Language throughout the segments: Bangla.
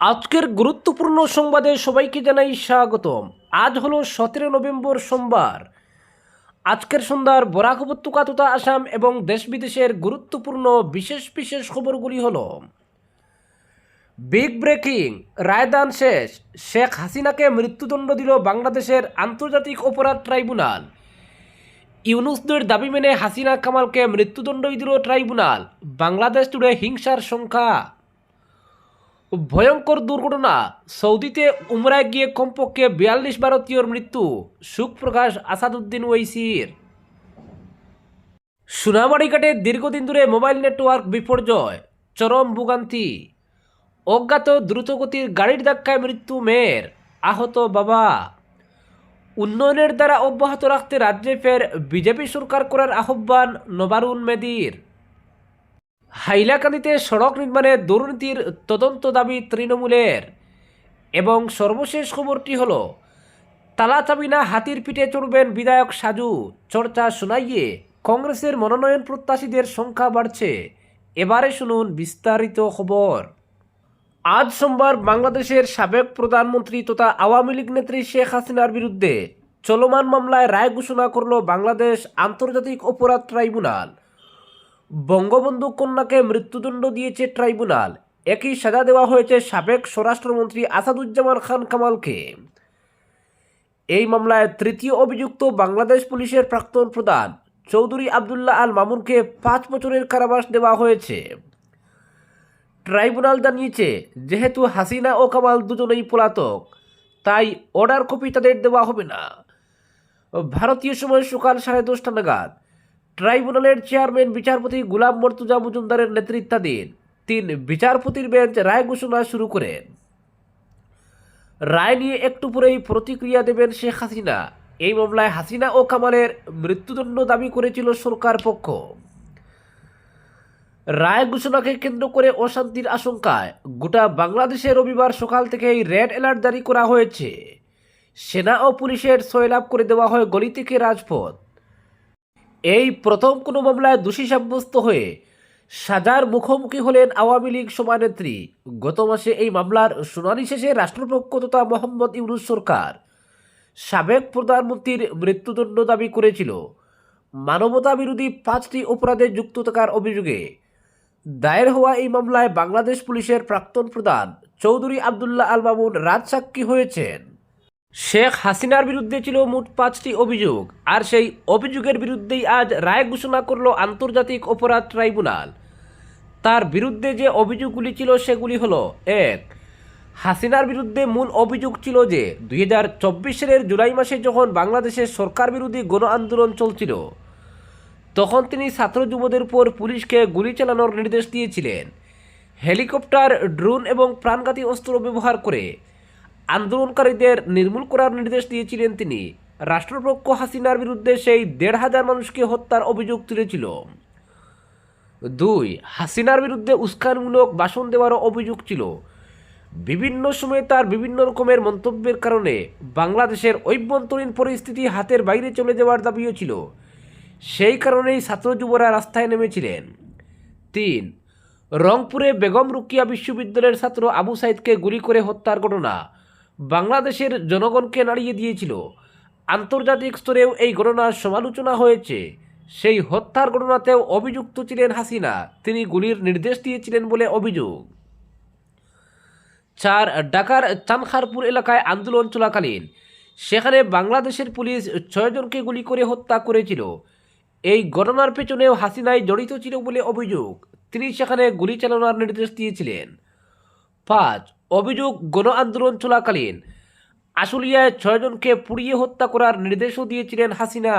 আজকের গুরুত্বপূর্ণ সংবাদে সবাইকে জানাই স্বাগতম। আজ হলো সতেরো নভেম্বর সোমবার। আজকের সন্ধ্যার বরাক উপত্যকা তথা আসাম এবং দেশ বিদেশের গুরুত্বপূর্ণ বিশেষ বিশেষ খবরগুলি হল, বিগ ব্রেকিং, রায়দান শেষ, শেখ হাসিনাকে মৃত্যুদণ্ড দিল বাংলাদেশের আন্তর্জাতিক অপরাধ ট্রাইব্যুনাল। ইউনুসদের দাবি মেনে হাসিনা কামালকে মৃত্যুদণ্ডই দিল ট্রাইব্যুনাল। বাংলাদেশ জুড়ে হিংসার সংখ্যা ভয়ঙ্কর দুর্ঘটনা। সৌদিতে উমরায় গিয়ে কমপক্ষে বিয়াল্লিশ ভারতীয়র মৃত্যু সুখ প্রকাশ আসাদুদ্দিন ওইসির সোনামারি ঘাটে দীর্ঘদিন ধরে মোবাইল নেটওয়ার্ক বিপর্যয়, চরম ভোগান্তি। অজ্ঞাত দ্রুতগতির গাড়ির ধাক্কায় মৃত্যু মেয়ের, আহত বাবা। উন্নয়নের দ্বারা অব্যাহত রাখতে রাজ্যে ফের বিজেপি সরকার করার আহ্বান নবারুণ মেদির। হাইলাকান্দিতে সড়ক নির্মাণে দুর্নীতির তদন্ত দাবি তৃণমূলের। এবং সর্বশেষ খবরটি হল তালা চাবি না হাতির পিঠে চড়বেন বিধায়ক সাজু। চর্চা শোনাইয়ে কংগ্রেসের মনোনয়ন প্রত্যাশীদের সংখ্যা বাড়ছে। এবারে শুনুন বিস্তারিত খবর। আজ সোমবার বাংলাদেশের সাবেক প্রধানমন্ত্রী তথা আওয়ামী লীগ নেত্রী শেখ হাসিনার বিরুদ্ধে চলমান মামলায় রায় ঘোষণা করল বাংলাদেশ আন্তর্জাতিক অপরাধ ট্রাইব্যুনাল। বঙ্গবন্ধু কন্যাকে মৃত্যুদণ্ড দিয়েছে ট্রাইব্যুনাল। একই সাজা দেওয়া হয়েছে সাবেক স্বরাষ্ট্রমন্ত্রী আসাদুজ্জামান খান কামালকে। এই মামলায় তৃতীয় অভিযুক্ত বাংলাদেশ পুলিশের প্রাক্তন প্রধান চৌধুরী আবদুল্লাহ আল মামুনকে পাঁচ বছরের কারাবাস দেওয়া হয়েছে। ট্রাইব্যুনাল জানিয়েছে, যেহেতু হাসিনা ও কামাল দুজনেই পলাতক তাই অর্ডার কপি তাদের দেওয়া হবে না। ভারতীয় সময় সকাল সাড়ে দশটা নাগাদ ট্রাইব্যুনালের চেয়ারম্যান, বিচারপতি গুলাম মর্তুজা মজুমদারের নেতৃত্বাধীন তিন বিচারপতির বেঞ্চ রায় ঘোষণা শুরু করেন। রায় নিয়ে একটু পরেই প্রতিক্রিয়া দেবেন শেখ হাসিনা। এই মামলায় হাসিনা ও কামালের মৃত্যুদণ্ড দাবি করেছিল সরকার পক্ষ। রায় ঘোষণাকে কেন্দ্র করে অশান্তির আশঙ্কায় গোটা বাংলাদেশে রবিবার সকাল থেকেই রেড অ্যালার্ট জারি করা হয়েছে। সেনা ও পুলিশের সয়লাভ করে দেওয়া হয় গলি থেকে রাজপথ। এই প্রথম কোনো মামলায় দোষী সাব্যস্ত হয়ে সাজার মুখোমুখি হলেন আওয়ামী লীগ সভানেত্রী। গত মাসে এই মামলার শুনানি শেষে রাষ্ট্রপক্ষ তথা মোহাম্মদ ইউনুস সরকার সাবেক প্রধানমন্ত্রীর মৃত্যুদণ্ড দাবি করেছিল। মানবতা বিরোধী পাঁচটি অপরাধে যুক্ত থাকার অভিযোগে দায়ের হওয়া এই মামলায় বাংলাদেশ পুলিশের প্রাক্তন প্রধান চৌধুরী আবদুল্লাহ আল মামুন রাজসাক্ষী হয়েছেন। শেখ হাসিনার বিরুদ্ধে ছিল মোট পাঁচটি অভিযোগ, আর সেই অভিযোগের বিরুদ্ধেই আজ রায় ঘোষণা করল আন্তর্জাতিক অপরাধ ট্রাইব্যুনাল। তার বিরুদ্ধে যে অভিযোগগুলি ছিল সেগুলি হলো, এক, হাসিনার বিরুদ্ধে মূল অভিযোগ ছিল যে দুই হাজার চব্বিশ সালের জুলাই মাসে যখন বাংলাদেশের সরকার বিরোধী গণ আন্দোলন চলছিল, তখন তিনি ছাত্র যুবদের উপর পুলিশকে গুলি চালানোর নির্দেশ দিয়েছিলেন। হেলিকপ্টার, ড্রোন এবং প্রাণঘাতী অস্ত্র ব্যবহার করে আন্দোলনকারীদের নির্মূল করার নির্দেশ দিয়েছিলেন তিনি। রাষ্ট্রপক্ষ হাসিনার বিরুদ্ধে সেই দেড় হাজার মানুষকে হত্যার অভিযোগ তুলেছিল। দুই, হাসিনার বিরুদ্ধে উস্কানমূলক ভাষণ দেওয়ারও অভিযোগ ছিল। বিভিন্ন সময়ে তার বিভিন্ন রকমের মন্তব্যের কারণে বাংলাদেশের অভ্যন্তরীণ পরিস্থিতি হাতের বাইরে চলে যাওয়ার দাবিও ছিল। সেই কারণেই ছাত্র যুবরা রাস্তায় নেমেছিলেন। তিন, রংপুরে বেগম রুকিয়া বিশ্ববিদ্যালয়ের ছাত্র আবু সাইদকে গুলি করে হত্যার ঘটনা। বাংলাদেশের জনগণকে নাড়িয়ে দিয়েছিল। আন্তর্জাতিক স্তরেও এই ঘটনার সমালোচনা হয়েছে। সেই হত্যার ঘটনাতেও অভিযুক্ত ছিলেন হাসিনা। তিনি গুলির নির্দেশ দিয়েছিলেন বলে অভিযোগ। চার, ঢাকার চানখারপুর এলাকায় আন্দোলন চলাকালীন। সেখানে বাংলাদেশের পুলিশ ছয়জনকে গুলি করে হত্যা করেছিল। এই ঘটনার পেছনেও হাসিনাই জড়িত ছিল বলে অভিযোগ। তিনি সেখানে গুলি চালানোর নির্দেশ দিয়েছিলেন। পাঁচ অভিযোগ গণ আন্দোলন চলাকালীন। আশুলিয়ায় ছয়জনকে পুড়িয়ে হত্যা করার নির্দেশও দিয়েছিলেন হাসিনা।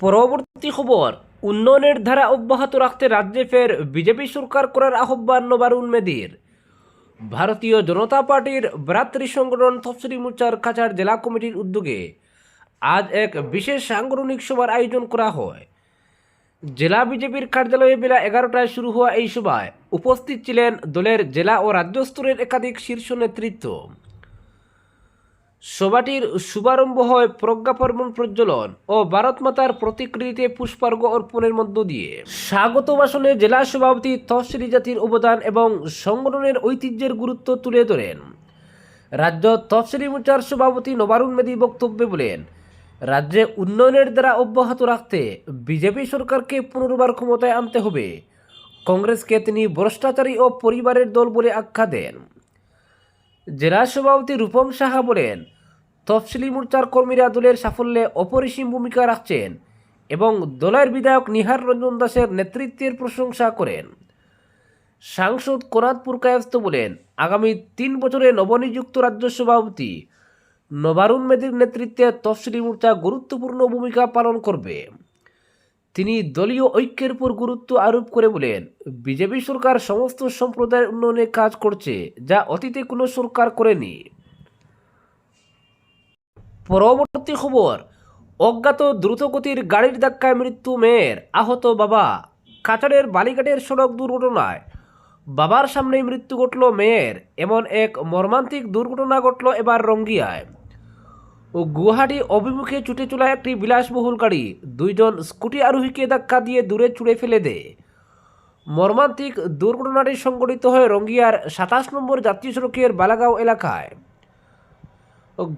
পরবর্তী খবর, উন্নয়নের ধারা অব্যাহত রাখতে রাজ্যে ফের বিজেপি সরকার করার আহ্বান নবারুণ মেদির। ভারতীয় জনতা পার্টির ভ্রাতৃ সংগঠন তফসিলি মোর্চার কাছাড় জেলা কমিটির উদ্যোগে আজ এক বিশেষ সাংগঠনিক সভার আয়োজন করা হয়। জেলা বিজেপির কার্যালয়ে বেলা এগারোটায় শুরু হওয়া এই সভায় উপস্থিত ছিলেন দলের জেলা ও রাজ্য স্তরের একাধিক শীর্ষ নেতৃত্ব। সভাটির শুভারম্ভ হয় প্রজ্ঞাপর্বণ প্রজ্বলন ও ভারত মাতার প্রতিকৃতিতে পুষ্পার্ঘ অর্পণের মধ্য দিয়ে। স্বাগত ভাষণে জেলা সভাপতি তফসিলি জাতির অবদান এবং সংগঠনের ঐতিহ্যের গুরুত্ব তুলে ধরেন। রাজ্য তফসিলি মোর্চার সভাপতি নবারুণ মেদি বক্তব্যে বলেন রাজ্যে উন্নয়নের দ্বারা অব্যাহত রাখতে বিজেপি সরকারকে পুনর্বার ক্ষমতায় আনতে হবে। কংগ্রেসকে তিনি ভ্রষ্টাচারী ও পরিবারের দল বলে আখ্যা দেন। জেলা সভাপতি রূপম সাহা বলেন, তফসিলি মোর্চার কর্মীরা দলের সাফল্যে অপরিসীম ভূমিকা রাখছেন এবং দলের বিধায়ক নিহার রঞ্জন দাসের নেতৃত্বের প্রশংসা করেন। সাংসদ কোনাদপুর কায়স্ত বলেন, আগামী তিন বছরে নবনিযুক্ত রাজ্য সভাপতি নবারুণ মেদির নেতৃত্বে তফসিলি মোর্চা গুরুত্বপূর্ণ ভূমিকা পালন করবে। তিনি দলীয় ঐক্যের উপর গুরুত্ব আরোপ করে বলেন, বিজেপি সরকার সমস্ত সম্প্রদায়ের উন্নয়নে কাজ করছে, যা অতীতে কোনো সরকার করেনি। পরবর্তী খবর, অজ্ঞাত দ্রুতগতির গাড়ির ধাক্কায় মৃত্যু মেয়ের আহত বাবা। কাছাড়ের বালিঘাটের সড়ক দুর্ঘটনায় বাবার সামনেই মৃত্যু ঘটল মেয়ের, এমন এক মর্মান্তিক দুর্ঘটনা ঘটল এবার রঙ্গিয়ায়। ও গুয়াহাটি অভিমুখে ছুটে চলা একটি বিলাসবহুল গাড়ি দুইজন স্কুটি আরোহীকে ধাক্কা দিয়ে দূরে ছুঁড়ে ফেলে দেয়। মর্মান্তিক দুর্ঘটনাটি সংঘটিত হয় রঙ্গিয়ার সাতাশ নম্বর জাতীয় সড়কের বালাগাঁও এলাকায়।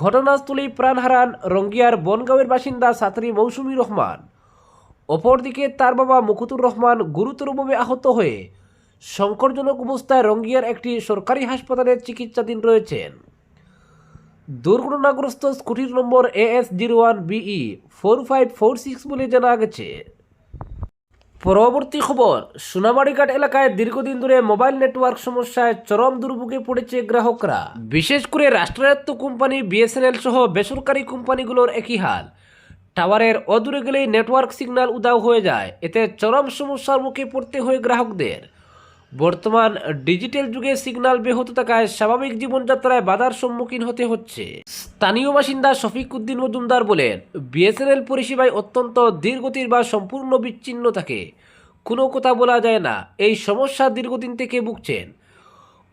ঘটনাস্থলেই প্রাণ হারান রঙ্গিয়ার বনগাঁওয়ের বাসিন্দা ছাত্রী মৌসুমী রহমান। অপরদিকে তার বাবা মুকুতুর রহমান গুরুতরভাবে আহত হয়ে সংকটজনক অবস্থায় রঙ্গিয়ার একটি সরকারি হাসপাতালে চিকিৎসাধীন রয়েছেন। দুর্ঘটনাগ্রস্ত স্কুটির নম্বর A S zero one B E four five four six বলে জানা গেছে। পরবর্তী খবর সোনাবাড়িঘাট এলাকায় দীর্ঘদিন ধরে মোবাইল নেটওয়ার্ক সমস্যায় চরম দুর্ভোগে পড়েছে গ্রাহকরা। বিশেষ করে রাষ্ট্রায়ত্ত কোম্পানি বিএসএনএল সহ বেসরকারি কোম্পানিগুলোর একই হাল। টাওয়ারের অদূরে গেলেই নেটওয়ার্ক সিগন্যাল উদাও হয়ে যায়, এতে চরম সমস্যার মুখে পড়তে হয় গ্রাহকদের। বর্তমান ডিজিটাল যুগে সিগন্যাল ব্যাহত থাকায় স্বাভাবিক জীবনযাত্রায় বাধার সম্মুখীন হতে হচ্ছে। স্থানীয় বাসিন্দা শফিক উদ্দিন মজুমদার বলেন, বিএসএনএল পরিষেবায় অত্যন্ত ধীরগতির বা সম্পূর্ণ বিচ্ছিন্ন থাকে। কোনো কথা বলা যায় না, এই সমস্যা দীর্ঘদিন থেকে ভুগছেন।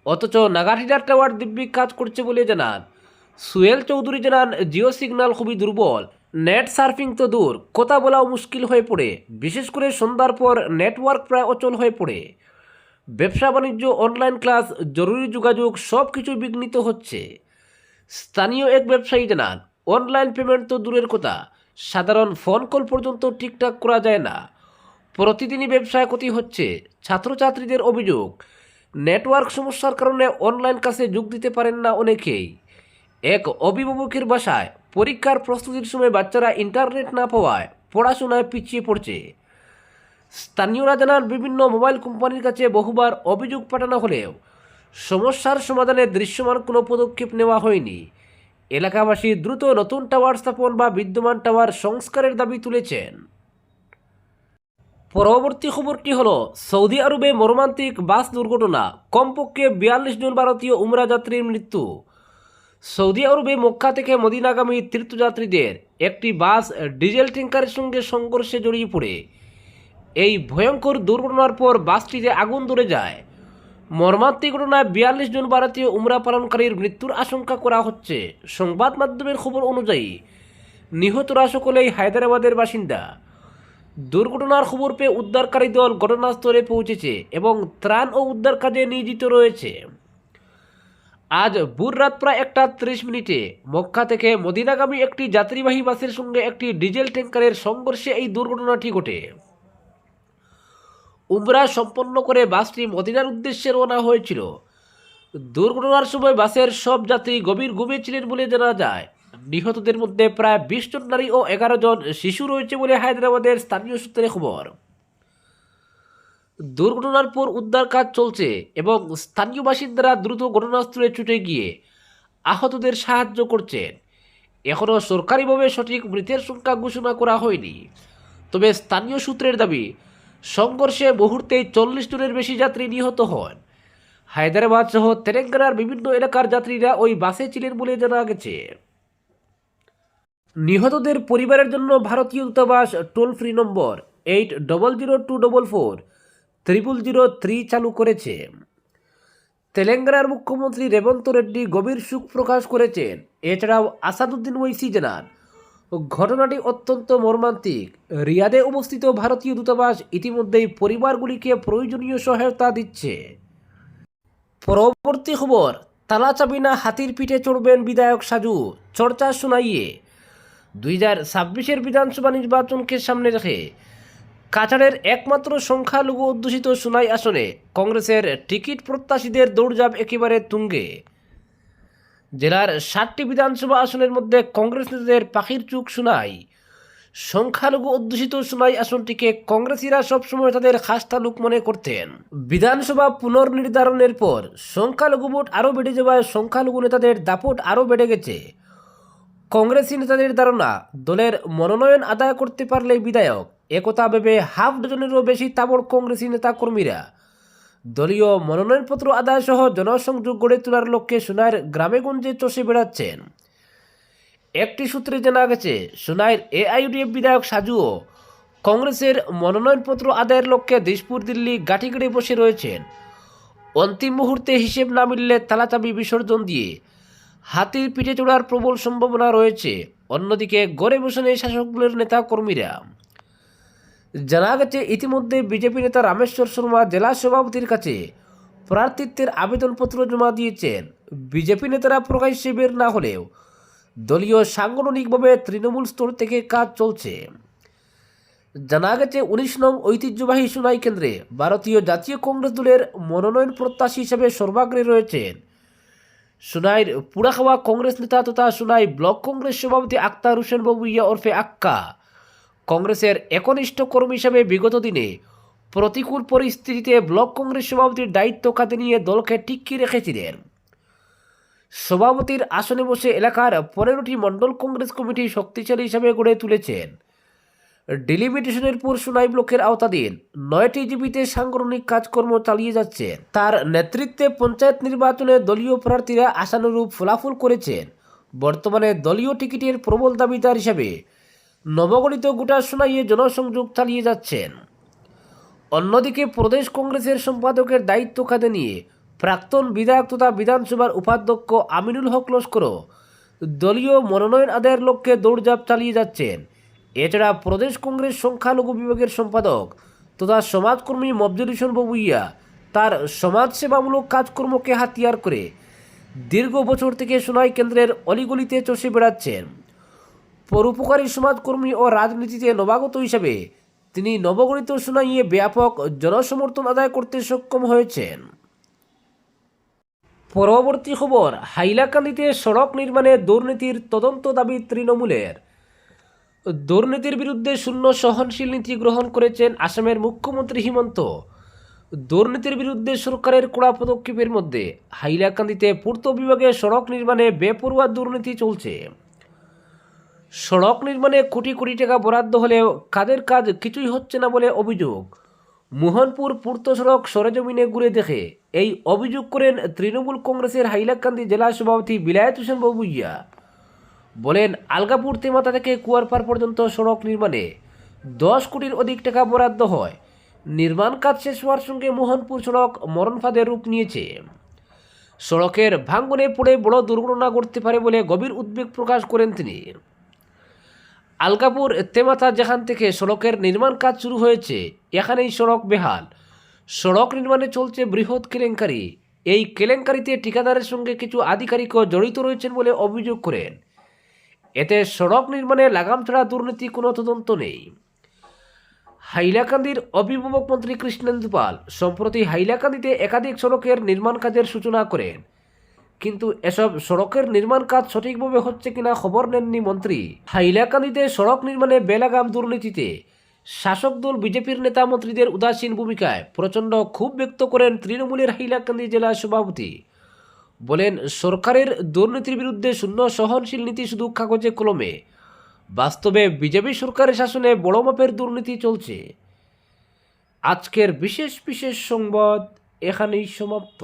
অথচ নাগারহিটার টাওয়ার দিব্যিক কাজ করছে বলে জানান। সুয়েল চৌধুরী জানান, জিও সিগন্যাল খুবই দুর্বল, নেট সার্ফিং তো দূর, কথা বলাও মুশকিল হয়ে পড়ে। বিশেষ করে সন্ধ্যার পর নেটওয়ার্ক প্রায় অচল হয়ে পড়ে। ব্যবসা বাণিজ্য অনলাইন ক্লাস জরুরি যোগাযোগ সব কিছু বিঘ্নিত হচ্ছে। স্থানীয় এক ব্যবসায়ী জানান অনলাইন পেমেন্ট তো দূরের কথা। সাধারণ ফোন কল পর্যন্ত ঠিকঠাক করা যায় না। প্রতিদিনই ব্যবসায় ক্ষতি হচ্ছে। ছাত্রছাত্রীদের অভিযোগ নেটওয়ার্ক সমস্যার কারণে অনলাইন ক্লাসে যোগ দিতে পারেন না অনেকেই। এক অভিভাবকের বাসায় পরীক্ষার প্রস্তুতির সময় বাচ্চারা ইন্টারনেট না পাওয়ায় পড়াশোনায় পিছিয়ে পড়ছে। স্থানীয়রা জানার বিভিন্ন মোবাইল কোম্পানির কাছে বহুবার অভিযোগ পাঠানো হলেও সমস্যার সমাধানে দৃশ্যমান কোনো পদক্ষেপ নেওয়া হয়নি। এলাকাবাসী দ্রুত নতুন টাওয়ার স্থাপন বা বিদ্যমান টাওয়ার সংস্কারের দাবি তুলেছেন। পরবর্তী খবরটি হলো, সৌদি আরবে মর্মান্তিক বাস দুর্ঘটনা, কমপক্ষে বিয়াল্লিশ জন ভারতীয় উমরা যাত্রীর মৃত্যু। সৌদি আরবে মক্কা থেকে মদিনাগামী তীর্থযাত্রীদের একটি বাস ডিজেল ট্যাঙ্কারের সঙ্গে সংঘর্ষে জড়িয়ে পড়ে। এই ভয়ঙ্কর দুর্ঘটনার পর বাসটিতে আগুন ধরে যায়। মর্মান্তিক ঘটনায় বিয়াল্লিশ জন ভারতীয় উমরা পালনকারীর মৃত্যুর আশঙ্কা করা হচ্ছে। সংবাদ মাধ্যমের খবর অনুযায়ী নিহতরা সকলেই হায়দ্রাবাদের বাসিন্দা। দুর্ঘটনার খবর পেয়ে উদ্ধারকারী দল ঘটনাস্থলে পৌঁছেছে এবং ত্রাণ ও উদ্ধার কাজে নিয়োজিত রয়েছে। আজ ভোর রাত প্রায় একটা ত্রিশ মিনিটে মক্কা থেকে মদিনাগামী একটি যাত্রীবাহী বাসের সঙ্গে একটি ডিজেল ট্যাঙ্কারের সংঘর্ষে এই দুর্ঘটনাটি ঘটে। উমরা সম্পন্ন করে বাসটি মদিনার উদ্দেশ্যে রওনা হয়েছিল। দুর্ঘটনার সময় বাসের সব যাত্রী গভীর ঘুমে ছিলেন বলে জানা যায়। নিহতদের মধ্যে প্রায় বিশ জন নারী ও এগারো জন শিশু রয়েছে বলে হায়দ্রাবাদের স্থানীয় সূত্রে খবর। দুর্ঘটনার পর উদ্ধার কাজ চলছে এবং স্থানীয় বাসিন্দারা দ্রুত ঘটনাস্থলে ছুটে গিয়ে আহতদের সাহায্য করছেন। এখনও সরকারিভাবে সঠিক মৃতের সংখ্যা ঘোষণা করা হয়নি। তবে স্থানীয় সূত্রের দাবি সংঘর্ষে মুহূর্তেই চল্লিশ জনের বেশি যাত্রী নিহত হন। হায়দ্রাবাদ সহ তেলেঙ্গানার বিভিন্ন এলাকার যাত্রীরা ওই বাসে ছিলেন বলে জানা গেছে। নিহতদের পরিবারের জন্য ভারতীয় দূতাবাস toll free number eight double zero two double four triple zero three চালু করেছে। তেলেঙ্গানার মুখ্যমন্ত্রী রেবন্ত রেড্ডি গভীর সুখ প্রকাশ করেছেন। এছাড়াও আসাদুদ্দিন ওইসি জানান ঘটনাটি অত্যন্ত মর্মান্তিক। রিয়াদে অবস্থিত ভারতীয় দূতাবাস ইতিমধ্যেই পরিবারগুলিকে প্রয়োজনীয় সহায়তা দিচ্ছে। পরবর্তী খবর তালা চাবি না হাতির পিঠে চড়বেন বিধায়ক সাজু, চর্চা শোনাইয়ে। দুই হাজার ছাব্বিশের বিধানসভা নির্বাচনকে সামনে রেখে কাছাড়ের একমাত্র সংখ্যালঘু অধ্যুষিত সোনাই আসনে কংগ্রেসের টিকিট প্রত্যাশীদের দৌড়ঝাঁপ একেবারে তুঙ্গে। জেলার সাতটি বিধানসভা আসনের মধ্যে কংগ্রেস নেতাদের পাখির চুক শোনাই। সংখ্যালঘু অধ্যুষিত সোনাই আসনটিকে কংগ্রেসিরা সবসময় তাদের খাস তালুক মনে করতেন। বিধানসভা পুনর্নির্ধারণের পর সংখ্যালঘু ভোট আরও বেড়ে যাওয়ায় সংখ্যালঘু নেতাদের দাপট আরও বেড়ে গেছে। কংগ্রেসি নেতাদের ধারণা, দলের মনোনয়ন আদায় করতে পারলে বিধায়ক একথা ভেবে হাফ ডজনেরও বেশি তাবড় কংগ্রেসি নেতা কর্মীরা দলীয় মনোনয়নপত্র আদায় সহ জনসংযোগ গড়ে তোলার লক্ষ্যে সোনার গ্রামেগঞ্জে চষে বেড়াচ্ছেন। একটি সূত্রে জানা গেছে, সোনাইয়ের এআইউডিএফ বিধায়ক সাজুও কংগ্রেসের মনোনয়নপত্র আদায়ের লক্ষ্যে দিশপুর দিল্লি গাঠিগড়ে বসে রয়েছেন। অন্তিম মুহূর্তে হিসেব না মিললে তালাচাবি বিসর্জন দিয়ে হাতির পিঠে চড়ার প্রবল সম্ভাবনা রয়েছে। অন্যদিকে গড়ে বসেন এই শাসকগুলোর নেতা কর্মীরা জানা গেছে, ইতিমধ্যে বিজেপি নেতা রামেশ্বর শর্মা জেলা সভাপতির কাছে প্রার্থিত্বের আবেদনপত্র জমা দিয়েছেন। বিজেপি নেতারা প্রকাশ্যে বের না হলেও দলীয় সাংগঠনিকভাবে তৃণমূল স্তর থেকে কাজ চলছে। জানা গেছে, উনিশ নং ঐতিহ্যবাহী সোনাই কেন্দ্রে ভারতীয় জাতীয় কংগ্রেস দলের মনোনয়ন প্রত্যাশী হিসেবে সর্বাগ্রে রয়েছেন। সোনাইর পুরাখাওয়া কংগ্রেস নেতা তথা সোনাই ব্লক কংগ্রেস সভাপতি আক্তার হোসেন বাবুইয়া ওরফে আক্কা। কংগ্রেসের একনিষ্ঠ কর্মী হিসেবে বিগত দিনে প্রতিকূল পরিস্থিতিতে ব্লক কংগ্রেস সভাপতির দায়িত্ব কাঁধে নিয়ে দলকে টিকিয়ে রেখেছিলেন। সভাপতির আসনে বসে এলাকার পনেরোটি মণ্ডল কংগ্রেস কমিটি শক্তিশালী হিসাবে গড়ে তুলেছেন। ডিলিমিটেশনের পর সোনাই ব্লকের আওতাধীন নয়টি জীবিতে সাংগঠনিক কাজকর্ম চালিয়ে যাচ্ছেন তার নেতৃত্বে পঞ্চায়েত নির্বাচনে দলীয় প্রার্থীরা আশানুরূপ ফলাফল করেছেন। বর্তমানে দলীয় টিকিটের প্রবল দাবিদার হিসাবে নবগঠিত গোটা সোনাইয়ে জনসংযোগ চালিয়ে যাচ্ছেন। অন্যদিকে প্রদেশ কংগ্রেসের সম্পাদকের দায়িত্ব কাঁধে নিয়ে প্রাক্তন বিধায়ক তথা বিধানসভার উপাধ্যক্ষ আমিনুল হক লস্করও দলীয় মনোনয়ন আদায়ের লক্ষ্যে দৌড়ঝাঁপ চালিয়ে যাচ্ছেন। এছাড়া প্রদেশ কংগ্রেস সংখ্যালঘু বিভাগের সম্পাদক তথা সমাজকর্মী মফজুল হোসেন বাবুইয়া তার সমাজসেবামূলক কাজকর্মকে হাতিয়ার করে দীর্ঘ বছর থেকে সোনাই কেন্দ্রের অলিগলিতে চষে বেড়াচ্ছেন। পরোপকারী সমাজকর্মী ও রাজনীতিতে নবাগত হিসাবে তিনি নবগণিত সোনাইয়ে ব্যাপক জনসমর্থন আদায় করতে সক্ষম হয়েছেন। পরবর্তী খবর, হাইলাকান্দিতে সড়ক নির্মাণে দুর্নীতির তদন্ত দাবি তৃণমূলের। দুর্নীতির বিরুদ্ধে শূন্য সহনশীল নীতি গ্রহণ করেছেন আসামের মুখ্যমন্ত্রী হিমন্ত। দুর্নীতির বিরুদ্ধে সরকারের কড়া পদক্ষেপের মধ্যে হাইলাকান্দিতে পূর্ত বিভাগে সড়ক নির্মাণে বেপরোয়া দুর্নীতি চলছে। সড়ক নির্মাণে কোটি কোটি টাকা বরাদ্দ হলেও কাদের কাজ কিছুই হচ্ছে না বলে অভিযোগ। মোহনপুর পূর্ত সড়ক সরেজমিনে ঘুরে দেখে এই অভিযোগ করেন তৃণমূল কংগ্রেসের হাইলাকান্দি জেলা সভাপতি বিলায়ত হোসেন বাবুইয়া। বলেন, আলগাপুর তেমাতা থেকে কুয়ারপাড় পর্যন্ত সড়ক নির্মাণে দশ কোটির অধিক টাকা বরাদ্দ হয়। নির্মাণ কাজ শেষ হওয়ার সঙ্গে মোহনপুর সড়ক মরণফাদের রূপ নিয়েছে। সড়কের ভাঙ্গনে পড়ে বড় দুর্ঘটনা ঘটতে পারে বলে গভীর উদ্বেগ প্রকাশ করেন তিনি। আলগাপুর তেমাথা যেখান থেকে সড়কের নির্মাণ কাজ শুরু হয়েছে। এখানেই সড়ক বেহাল। সড়ক নির্মাণে চলছে বৃহৎ কেলেঙ্কারি। এই কেলেঙ্কারিতে ঠিকাদারের সঙ্গে কিছু আধিকারিকও জড়িত রয়েছেন বলে অভিযোগ করেন। এতে সড়ক নির্মাণে লাগাম ছাড়া দুর্নীতি কোনো তদন্ত নেই। হাইলাকান্দির অভিভাবক মন্ত্রী কৃষ্ণেন্দু পাল সম্প্রতি হাইলাকান্দিতে একাধিক সড়কের নির্মাণ কাজের সূচনা করেন। কিন্তু এসব সড়কের নির্মাণ কাজ সঠিকভাবে হচ্ছে কিনা খবর নেননি মন্ত্রী। হাইলাকান্দিতে সড়ক নির্মাণে বেলাগাম দুর্নীতিতে। শাসক দল বিজেপির নেতা মন্ত্রীদের উদাসীন ভূমিকায় প্রচণ্ড ক্ষোভ ব্যক্ত করেন তৃণমূলের হাইলাকান্দি জেলা সভাপতি। বলেন, সরকারের দুর্নীতির বিরুদ্ধে শূন্য সহনশীল নীতি শুধু কাগজে কলমে। বাস্তবে বিজেপি সরকারের শাসনে বড় মাপের দুর্নীতি চলছে। আজকের বিশেষ বিশেষ সংবাদ এখানেই সমাপ্ত।